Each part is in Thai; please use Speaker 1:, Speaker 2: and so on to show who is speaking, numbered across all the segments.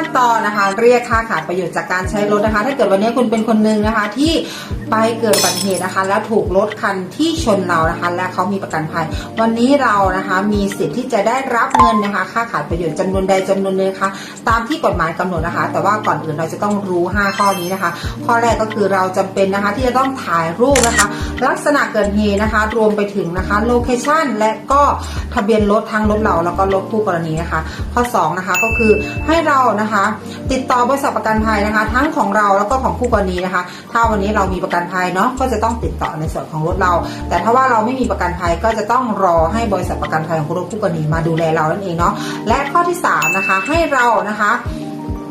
Speaker 1: ขั้นตอนนะคะ เรียกค่าขาดประโยชน์จากการใช้รถนะคะ ถ้าเกิดวันนี้คุณเป็นคนหนึ่งนะคะ ที่ไปเกิดอุบัติเหตุนะคะ แล้วถูกรถคันที่ชนเรานะคะ และเขามีประกันภัย วันนี้เรานะคะมีสิทธิ์ที่จะได้รับเงินนะคะ ค่าขาดประโยชน์จำนวนใดจำนวนหนึงคะตามที่กฎหมายกำหนดนะคะ แต่ว่าก่อนอื่นเราจะต้องรู้ 5 ข้อนี้นะคะ ข้อแรกก็คือเราจำเป็นนะคะที่จะต้องถ่ายรูปนะคะ ลักษณะเกิดเหตุนะคะ รวมไปถึงนะคะโลเคชันและก็ทะเบียนรถทั้งรถเราแล้วก็รถคู่กรณีนะคะ ข้อ2นะคะก็คือให้เรานะคะติดต่อบริษัทประกันภัยนะคะ ทั้งของเราแล้วก็ของคู่กรณีนะคะ ถ้าวันนี้เรามีประกันภัยเนาะก็จะต้องติดต่อในส่วนของรถเรา แต่ถ้าว่าเราไม่มีประกันภัยก็จะต้องรอให้บริษัทประกันภัยของรถคู่กรณีมาดูแลเรานั่นเองเนาะและข้อที่สามนะคะให้เรานะคะ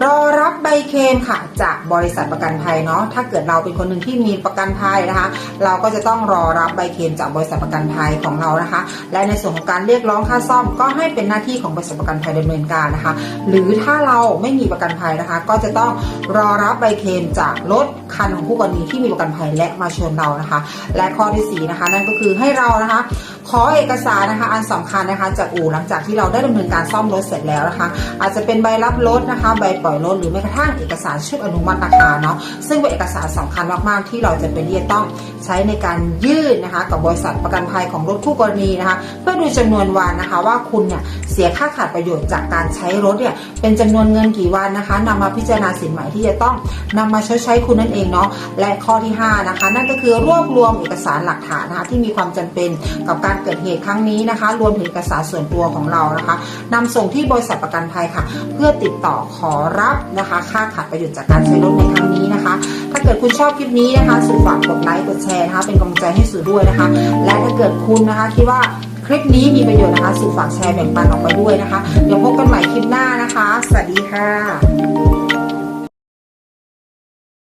Speaker 1: รอรับใบเคลมค่ะ จากบริษัทประกันภัยเนาะถ้าเกิดเราเป็นคนหนึ่งที่มีประกันภัยนะคะ เราก็จะต้องรอรับใบเคลมจากบริษัทประกันภัยของเรานะคะ และในส่วนของการเรียกร้องค่าซ่อมก็ให้เป็นหน้าที่ของบริษัทประกันภัยดำเนินการนะคะ หรือถ้าเราไม่มีประกันภัยนะคะ ก็จะต้องรอรับใบเคลมจากรถคันของผู้กรณีที่มีประกันภัยและมาชนเรานะคะ และข้อที่สี่นะคะ นั่นก็คือให้เรานะคะ ขอเอกสารนะคะ อันสำคัญนะคะจากอู่หลังจากที่เราได้ดำเนินการซ่อมรถเสร็จแล้วนะคะ อาจจะเป็นใบรับรถนะคะใบปอยรถหรือแม้กระทั่งเอกสารชุดอนุมัติราคาเนาะซึ่งเป็นเอกสารสำคัญมากๆ ที่เราจะเป็นที่จะต้องใช้ในการยื่นนะคะ กับบริษัทประกันภัยของรถคู่กรณีนะคะ เพื่อดูจำนวนวันนะคะว่าคุณเนี่ยเสียค่าขาดประโยชน์จากการใช้รถเนี่ยเป็นจำนวนเงินกี่วันนะคะนำมาพิจารณาสินใหม่ที่จะต้องนำมาชดใช้คุณนั่นเองเนาะและข้อที่ห้านะคะ นั่นก็คือรวบรวมเอกสารหลักฐานนะคะที่มีความจำเป็นกับการเกิดเหตุครั้งนี้นะคะ รวมถึงเอกสารส่วนตัวของเรานะคะนำส่งที่บริษัทประกันภัยค่ะ เพื่อติดต่อขอรับนะคะ ค่าขาดประโยชน์จากการใช้รถในครั้งนี้นะคะ ถ้าเกิดคุณชอบคลิปนี้นะคะสื่อฝากกดไลค์กดแชร์นะคะเป็นกำลังใจให้สื่อด้วยนะคะ และถ้าเกิดคุณนะคะคิดว่าคลิปนี้มีประโยชน์นะคะสื่อฝากแชร์แบ่งปันออกไปด้วยนะคะเดี๋ยวพบกันใหม่คลิปหน้านะคะ สวัสดีค่ะ